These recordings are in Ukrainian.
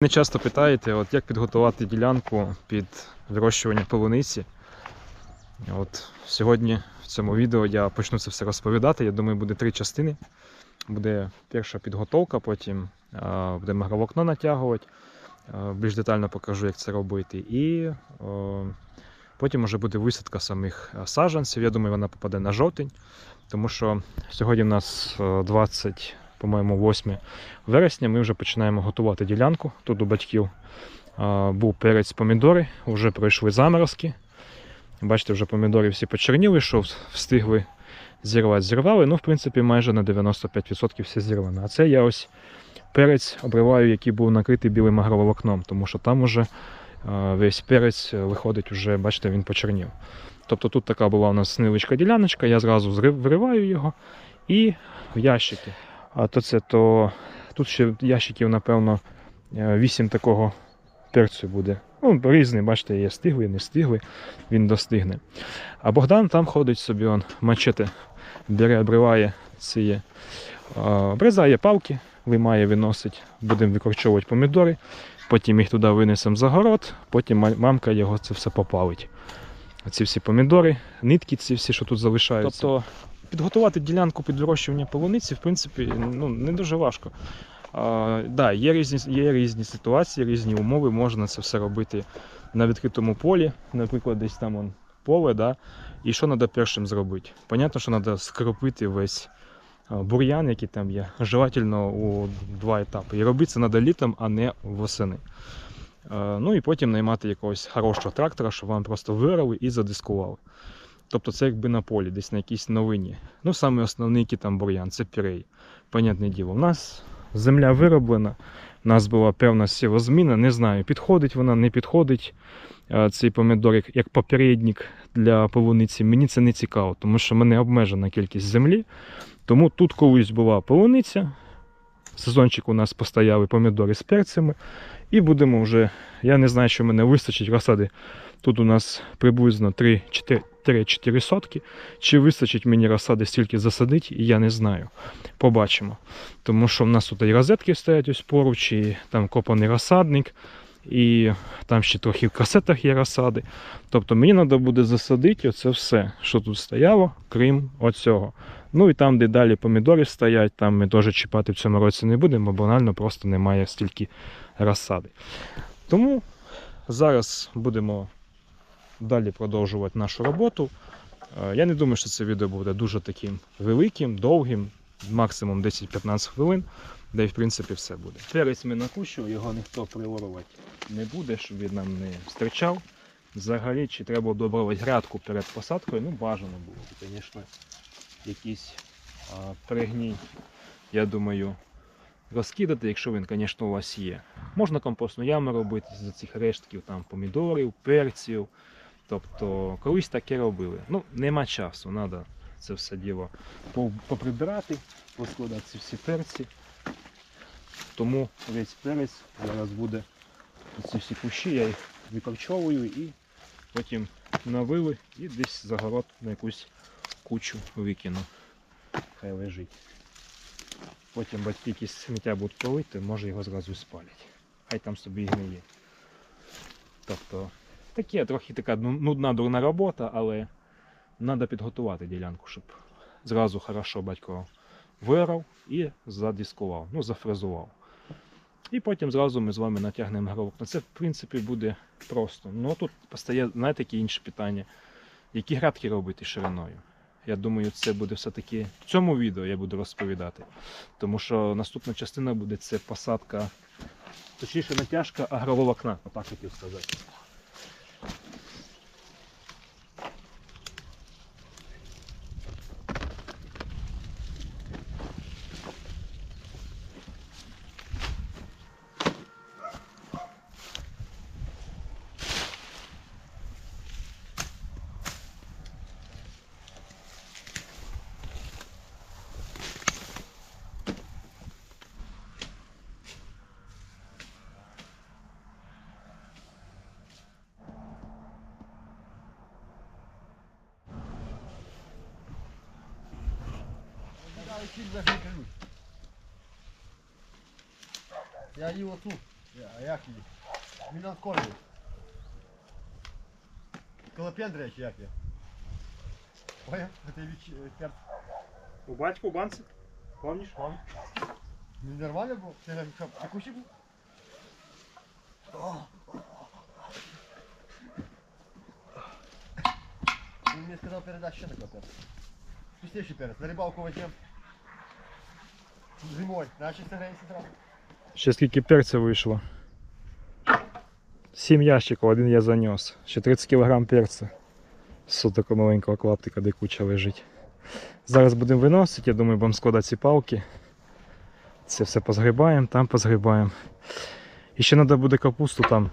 Мене часто питаєте, от як підготувати ділянку під вирощування полуниці. От сьогодні в цьому відео я почну це все розповідати. Я думаю, буде три частини. Буде перша підготовка, потім будемо агроволокно натягувати. Більш детально покажу, як це робити. І о, потім вже буде висадка самих саджанців. Я думаю, вона попаде на жовтень, тому що сьогодні в нас е, 20, по-моєму, 8 вересня ми вже починаємо готувати ділянку. Тут у батьків був перець помідори, вже пройшли заморозки. Бачите, вже помідори всі почерніли, що встигли зірвати, зірвали. Ну, в принципі, майже на 95% все зірвано. А це я ось перець обриваю, який був накритий білим агроволокном, тому що там уже весь перець виходить, уже, бачите, він почернів. Тобто тут така була у нас невеличка діляночка, я зразу вириваю його і в ящики. То це то тут ще ящиків, напевно, 8 такого перцю буде. Ну, різний, бачите, є стиглий, не стиглий, він достигне. А Богдан там ходить собі, он мачете бере, обриває ці, обрізає палки, виймає, виносить, будемо викорчовувати помідори, потім їх туди винесемо за город, потім мамка його це все попалить. Ці всі помідори, нитки ці всі, що тут залишаються. Тобто підготувати ділянку під вирощування полуниці, в принципі, ну, не дуже важко. А, да, є, різні, є різні ситуації, різні умови, можна це все робити на відкритому полі, наприклад, десь там он, поле, да, і що треба першим зробити? Понятно, що треба скропити весь бур'ян, який там є, желательно у два етапи. І робити це треба літом, а не восени. Ну і потім наймати якогось хорошого трактора, щоб вам просто вирили і задискували. Тобто це якби на полі, десь на якійсь новині. Ну, саме основний який там бур'ян, це пірей. Понятне діло. У нас земля вироблена, у нас була певна сівозміна, не знаю, підходить вона, не підходить. е, Цей помідор як, як попередник для полуниці. Мені це не цікаво, тому що в мене обмежена кількість землі. Тому тут колись була полуниця. Сезончик у нас постояли помідори з перцями. І будемо вже, я не знаю, що мене вистачить розсади. Тут у нас приблизно 3-4 сотки. Чи вистачить мені розсади стільки засадити, я не знаю. Побачимо. Тому що в нас тут і розетки стоять ось поруч, і там копаний розсадник, і там ще трохи в касетах є розсади. Тобто мені треба буде засадити оце все, що тут стояло, крім оцього. Ну і там, де далі помідори стоять, там ми теж чіпати в цьому році не будемо, бо банально просто немає стільки розсади. Тому зараз будемо далі продовжувати нашу роботу. Е, Я не думаю, що це відео буде дуже таким великим, довгим, максимум 10-15 хвилин, де в принципі все буде. Перець ми на кущу, його ніхто приворувати не буде, щоб він нам не стричав. Взагалі, чи треба обробувати грядку перед посадкою, ну бажано було, звісно, якийсь а, пригній, я думаю, розкидати, якщо він, звісно, у вас є. Можна компостну яму робити з цих рештків там, помідорів, перців. Тобто колись таке робили. Ну, нема часу, треба це все діло поприбирати, поскладати всі перці. Тому весь перець зараз буде ці всі кущі, я їх викорчовую і потім навили і десь за город на якусь кучу викину. Хай лежить. Потім батьки якісь сміття будуть полити, може його зразу спалять. Хай там собі і гниє. Тобто таке трохи така ну- нудна дурна робота, але треба підготувати ділянку, щоб зразу хорошо батько вирав і задискував, ну зафрезував. І потім зразу ми з вами натягнемо гровок. Це в принципі буде просто. Ну тут постає, знаєте, які інші питання. Які градки робити шириною? Я думаю, це буде все-таки в цьому відео я буду розповідати. Тому що наступна частина буде це посадка, точніше натяжка агроволокна, отак хотів сказати. Я її оту А як її? Мінанкові. Колопендрія чи як є? Ой, це віч... перт. У батьку у банці? Помніш? Ну, нормально був? Ти на що, на кущі був? О. Він мені сказав передати ще такого перця. Пустіший перець, на рибалку возьмем. Зимой, наче согреється зразу. Ще скільки перця вийшло. Сім ящиків, один я занес. Ще 30 кг перця. З такого маленького клаптика, де куча лежить. Зараз будемо виносити, я думаю, будемо складати ці палки. Це все позгрібаємо, там позгрібаємо. І ще треба буде капусту там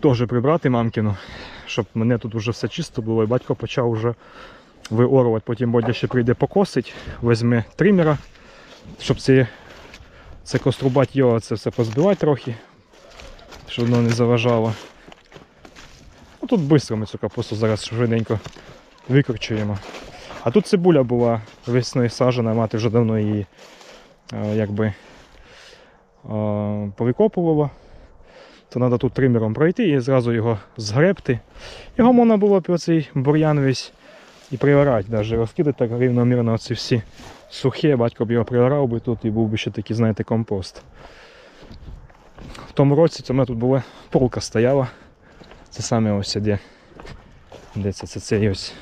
теж прибрати мамкину, щоб мене тут вже все чисто було. І батько почав вже виорувати. Потім Бодя ще прийде покосить, візьме тримера, щоб це це кострубать його, це все позбивати трохи, щоб воно не заважало. Ну тут швидко ми цю капусту зараз швиденько викорчуємо. А тут цибуля була весною сажена, мати вже давно її е, якби е, повикопувала. То треба тут тримером пройти і зразу його згребти. Його можна було б оцей бур'ян весь і приорати, навіть розкидати так рівномірно оці всі сухе, батько б його приорав би тут і був би ще такий, знаєте, компост. В тому році це в мене тут була полка стояла. Це саме ось де. Де це? Це цей ось.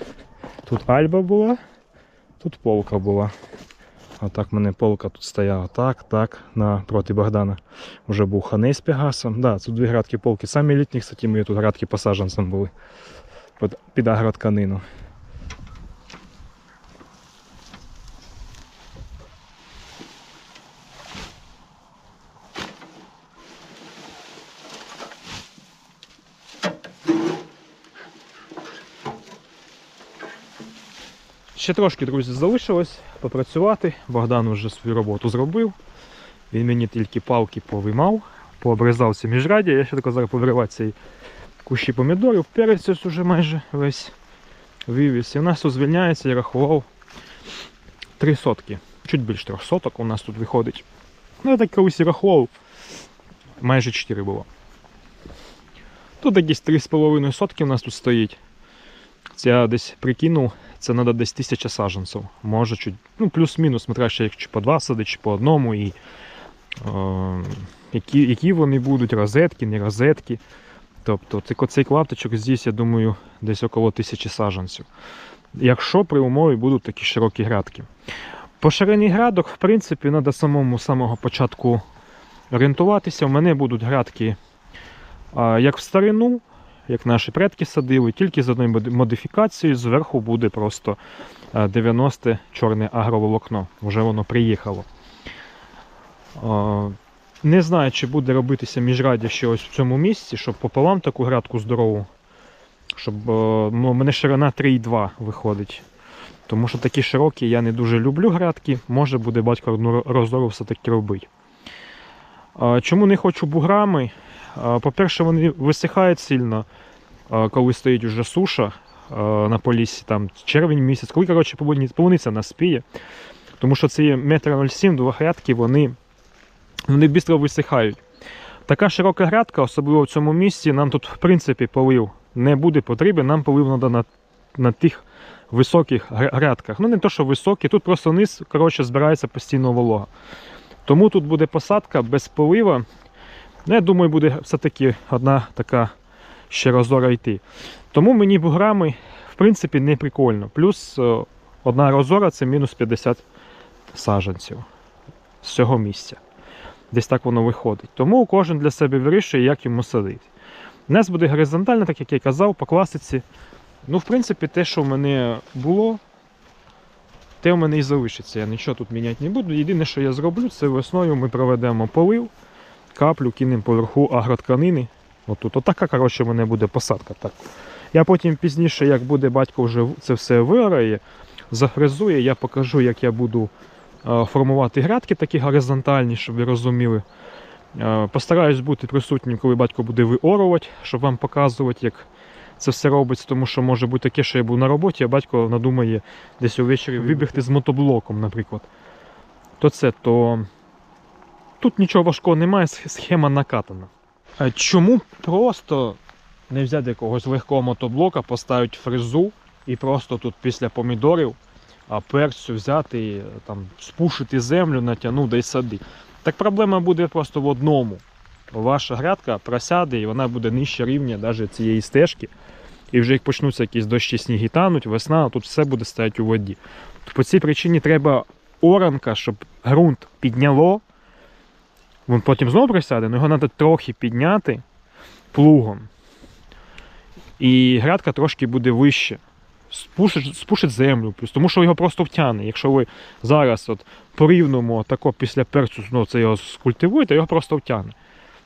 Тут альба була, тут полка була. Отак в мене полка тут стояла. Так, так, напроти Богдана. Вже був ханей з Пегасом. Да, тут дві градки полки. Самі літні, кстати, мої тут градки посаджанцем були. Під агротканину. Ще трошки, друзі, залишилось попрацювати. Богдан вже свою роботу зробив. Він мені тільки палки повимав, пообрізав ці міжраддя. Я ще тако зараз повиривати ці кущі помідорів. Перець ось уже майже весь вивіз. І в нас тут звільняється, я рахував 3 сотки. Чуть більше 3 соток у нас тут виходить. Ну, я так колись рахував. Майже 4 було. Тут якісь 3,5 сотки у нас тут стоїть. Я десь прикинув, це треба десь тисяча саджанців. Може ну плюс-мінус, смотря ще чи по два сади, чи по одному. І, е, які, які вони будуть, розетки, не розетки. Тобто цей, клаптичок здесь, я думаю, десь около тисячі саджанців. Якщо при умові будуть такі широкі грядки. По ширині грядок, в принципі, треба самому самого початку орієнтуватися. У мене будуть грядки як в старину, як наші предки садили, тільки з одною модифікацією. Зверху буде просто е, 90 чорне агроволокно. Вже воно приїхало. Е, Не знаю, чи буде робитися міжраддя ще ось в цьому місці, щоб пополам таку грядку здорову. Щоб е, ну, у мене ширина 3,2 виходить. Тому що такі широкі я не дуже люблю грядки. Може буде батько одну розору все-таки робити. Е, Чому не хочу буграми? Е, По-перше, вони висихають сильно, е, коли стоїть уже суша е, на полісі, там червень місяць, коли коротше, полуни- полуниця наспіє. Тому що ці метр 0,7 двохрядки, вони, вони швидко висихають. Така широка грядка, особливо в цьому місці, нам тут в принципі полив не буде потрібен, нам полив треба на, на тих високих гря- грядках. Ну не то, що високі, тут просто вниз коротше, збирається постійно волога. Тому тут буде посадка без полива. Ну, я думаю, буде все-таки одна така ще розора йти. Тому мені буграми, в принципі, не прикольно. Плюс е, одна розора це мінус 50 саджанців з цього місця. Десь так воно виходить. Тому кожен для себе вирішує, як йому садити. У буде горизонтально, так як я казав, по класиці. Ну, в принципі, те, що в мене було, те в мене і залишиться. Я нічого тут міняти не буду. Єдине, що я зроблю, це весною ми проведемо полив, каплю, кинемо поверху агротканини. Отут. Отака, коротше, в мене буде посадка. Так. Я потім пізніше, як буде батько вже це все вирає, зафрезує, я покажу, як я буду е, формувати грядки такі горизонтальні, щоб ви розуміли. Е, Постараюсь бути присутнім, коли батько буде виорувати, щоб вам показувати, як це все робиться, тому що може бути таке, що я був на роботі, а батько надумає десь увечері вибігти з мотоблоком, наприклад. То це, то тут нічого важкого немає, схема накатана. Е, Чому просто не взяти якогось легкого мотоблока, поставити фрезу і просто тут після помідорів перцю взяти, і, там, спушити землю, натягнути і сади. Так проблема буде просто в одному. Ваша грядка просяде і вона буде нижче рівня навіть цієї стежки. І вже як почнуться якісь дощі сніги тануть, весна, тут все буде стояти у воді. По цій причині треба оранка, щоб ґрунт підняло. Він потім знову присяде, але його треба трохи підняти плугом. І грядка трошки буде вище. Спушить, спушить землю, плюс, тому що його просто втягне. Якщо ви зараз от по-рівному тако після перцю ну, це його скультивуєте, його просто втягне.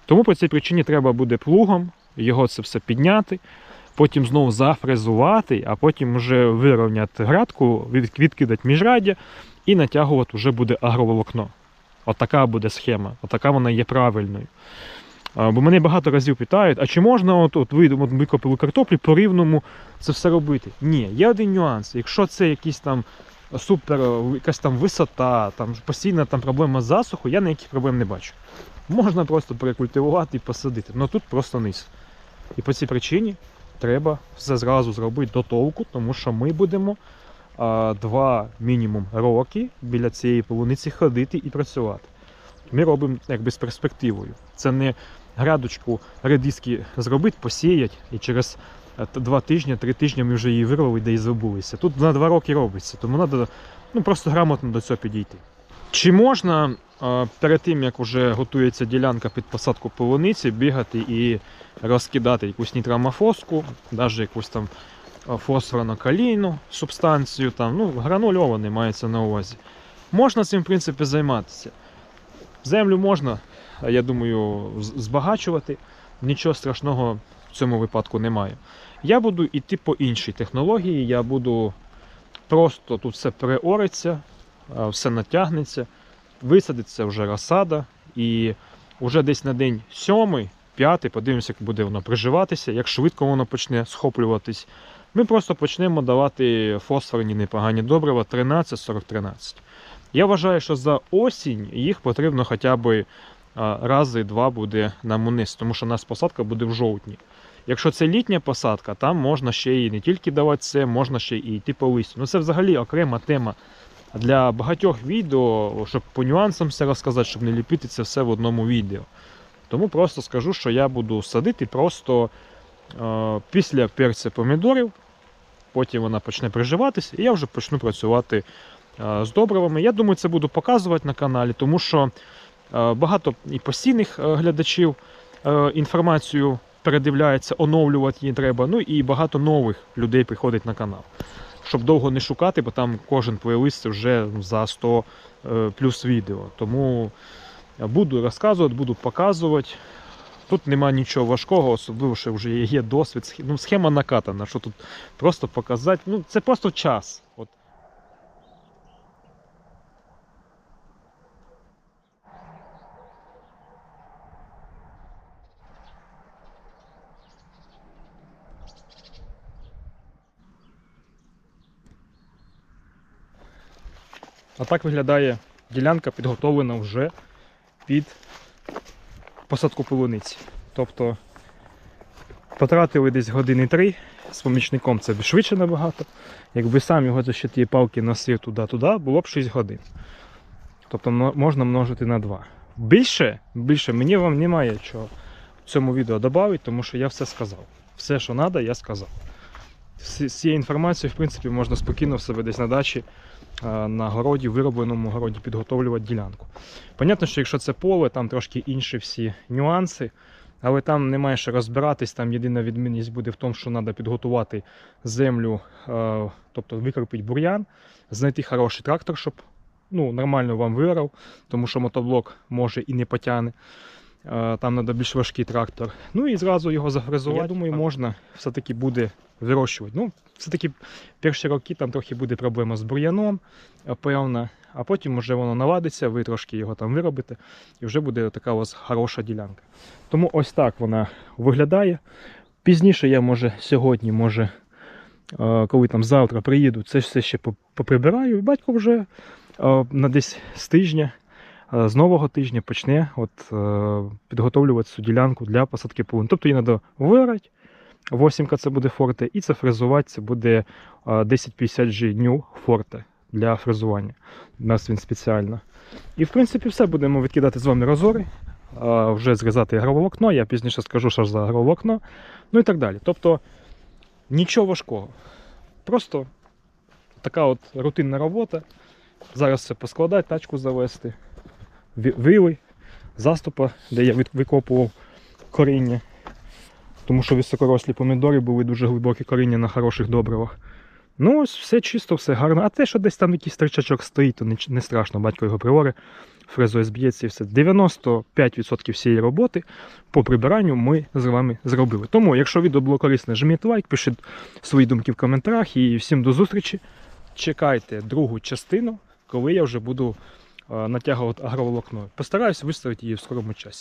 Тому по цій причині треба буде плугом його це все підняти, потім знову зафрезувати, а потім вже вирівняти грядку, відкидати міжраддя і натягувати вже буде агроволокно. Отака буде схема, отака вона є правильною. Бо мене багато разів питають, а чи можна от, от ви от, викопали картоплі по рівному це все робити? Ні, є один нюанс. Якщо це якийсь там супер, якась там висота, там постійна там проблема з засухою, я ніяких проблем не бачу. Можна просто перекультивувати і посадити. але тут просто низ. І по цій причині треба все зразу зробити до толку, тому що ми будемо два мінімум роки біля цієї полуниці ходити і працювати. Ми робимо якби з перспективою. Це не грядочку редиски зробити, посіять, і через е, два тижні, три тижні ми вже її вирвали, де і забулися. Тут на два роки робиться, тому треба ну, просто грамотно до цього підійти. Чи можна е, перед тим, як вже готується ділянка під посадку полуниці, бігати і розкидати якусь нітрамофоску, навіть якусь там фосфорно-калійну субстанцію, там, ну, гранульований мається на увазі. Можна цим, в принципі, займатися. Землю можна, я думаю, збагачувати. Нічого страшного в цьому випадку немає. Я буду йти по іншій технології, я буду просто тут все переориться, все натягнеться, висадиться вже розсада, і вже десь на день сьомий, п'ятий, подивимося, як буде воно приживатися, як швидко воно почне схоплюватись. Ми просто почнемо давати фосфорні непогані добрива 13-40-13. Я вважаю, що за осінь їх потрібно хоча б а, рази два буде нам униз, тому що у нас посадка буде в жовтні. Якщо це літня посадка, там можна ще і не тільки давати це, можна ще і йти по листю. Ну це взагалі окрема тема для багатьох відео, щоб по нюансам все розказати, щоб не ліпити це все в одному відео. Тому просто скажу, що я буду садити просто е, після перця помідорів, потім вона почне приживатися, і я вже почну працювати е, з добривами. Я думаю, це буду показувати на каналі, тому що е, багато і постійних е, глядачів інформацію передивляється, оновлювати її треба. Ну і багато нових людей приходить на канал. Щоб довго не шукати, бо там кожен плейлист вже за 100 е, плюс відео. Тому буду розказувати, буду показувати. Тут нема нічого важкого, особливо, що вже є досвід. Ну, схема накатана, що тут просто показати. Ну, це просто час. От. А так виглядає ділянка підготовлена вже під посадку полуниці. Тобто потратили десь години три з помічником це швидше набагато. Якби сам його за ще палки носив туди-туди, було б 6 годин. Тобто можна множити на 2. Більше, більше мені вам немає чого в цьому відео додати, тому що я все сказав. Все, що треба, я сказав. З цією інформацією, в принципі, можна спокійно в себе десь на дачі на городі, виробленому городі підготовлювати ділянку. Понятно, що якщо це поле, там трошки інші всі нюанси, але там немає що розбиратись. Там єдина відмінність буде в тому, що треба підготувати землю, е, тобто викропити бур'ян, знайти хороший трактор, щоб ну, нормально вам вирав, тому що мотоблок може і не потягне. Е, Там треба більш важкий трактор. Ну і зразу його загризувати. Я думаю, можна все-таки буде вирощувати. Ну, все-таки перші роки там трохи буде проблема з бур'яном, е, певна, а потім вже воно наладиться, ви трошки його там виробите, і вже буде така у вас хороша ділянка. Тому ось так вона виглядає. Пізніше я може сьогодні, може, е, коли там завтра приїду, це все ще поприбираю. І батько вже на десь з тижня з нового тижня почне от, е, підготовлювати цю ділянку для посадки полин. Тобто її треба вирати, восімка це буде форте, і це фрезувати це буде е, 1050G New форте для фрезування. У нас він спеціально. І в принципі все будемо відкидати з вами розори, е, вже зрізати агроволокно, я пізніше скажу, що ж за агроволокно, ну і так далі. Тобто нічого важкого. Просто така от рутинна робота. Зараз все поскладати, тачку завести, вили, заступа, де я викопував коріння. Тому що високорослі помідори були дуже глибокі коріння на хороших добривах. Ну, ось все чисто, все гарно. А те, що десь там якийсь тричачок стоїть, то не, страшно, батько його привари, фрезою зб'ється і все. 95% всієї роботи по прибиранню ми з вами зробили. Тому, якщо відео було корисне, жміть лайк, пишіть свої думки в коментарях і всім до зустрічі. Чекайте другу частину, коли я вже буду натягувати агроволокно. Постараюсь виставити її в скорому часі.